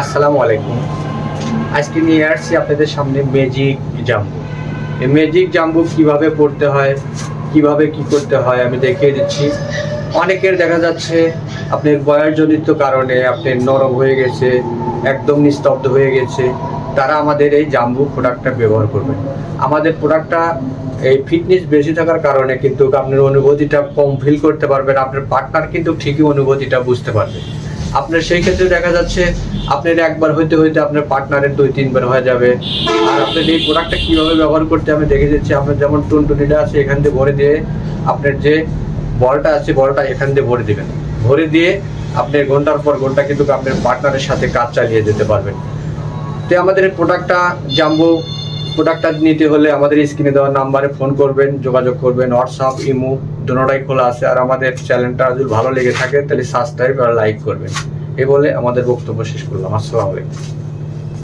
আসসালামু আলাইকুম। আজকে নিয়ে আসছি আপনাদের সামনে ম্যাজিক জাম্বু। এই ম্যাজিক জাম্বু কীভাবে পড়তে হয়, কীভাবে কি করতে হয় আমি দেখিয়ে দিচ্ছি। অনেকের দেখা যাচ্ছে আপনার বয়সজনিত কারণে আপনার নরম হয়ে গেছে, একদম নিস্তব্ধ হয়ে গেছে। তারা আমাদের এই জাম্বু প্রোডাক্টটা ব্যবহার করবেন আমাদের প্রোডাক্টটা এই ফিটনেস বেশি থাকার কারণে কিন্তু আপনার অনুভূতিটা কম ফিল করতে পারবেন, আপনার পার্টনার কিন্তু ঠিকই অনুভূতিটা বুঝতে পারবে। আপনার সেই ক্ষেত্রে দেখা যাচ্ছে আপনার একবার হইতে হইতে আপনার পার্টনারের দুই, তিনবার হয়ে যাবে। আর আপনার এই প্রোডাক্টটা কীভাবে ব্যবহার করতে আমি দেখে যাচ্ছি, আপনার যেমন টুনটুনিটা আছে এখান দিয়ে ভরে দিয়ে আপনার যে বলটা আছে বলটা এখান দিয়ে ভরে দেবেন। ভরে দিয়ে আপনি ঘণ্টার পর ঘণ্টা কিন্তু আপনার পার্টনারের সাথে কাজ চালিয়ে যেতে পারবেন। তো আমাদের প্রোডাক্টটা জাম্বো প্রোডাক্টটা নিতে হলে আমাদের স্ক্রিনে দেওয়া নাম্বারে ফোন করবেন, যোগাযোগ করবেন হোয়াটসঅ্যাপ ইমো দুটোটাই খোলা আছে। আর আমাদের চ্যানেলটা যদি ভালো লেগে থাকে, তাহলে সাবস্ক্রাইব আর লাইক করবেন। এ বলে আমাদের বক্তব্য শেষ করলাম। আসসালামু আলাইকুম।